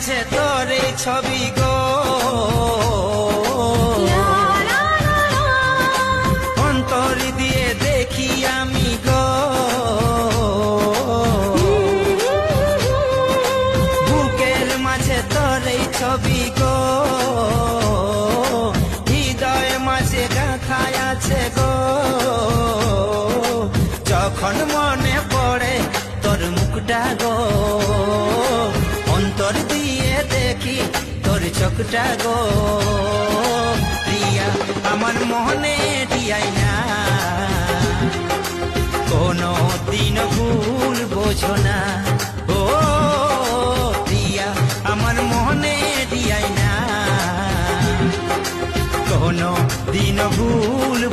মাঝে তোর ছবি গো। অন্তর দিয়ে দেখি আমি গো। বুকের মাঝে তোর এই ছবি গো। হৃদয় মাঝে গাথায় আছে গো। যখন মনে পড়ে তোর মুখটা গো। চোখটা গো। রিয়া আমার মনে দিয়াই না। কোন দিন ভুল বোঝো না। ও রিয়া আমার মনে দিয়াই না। কোন দিন ভুল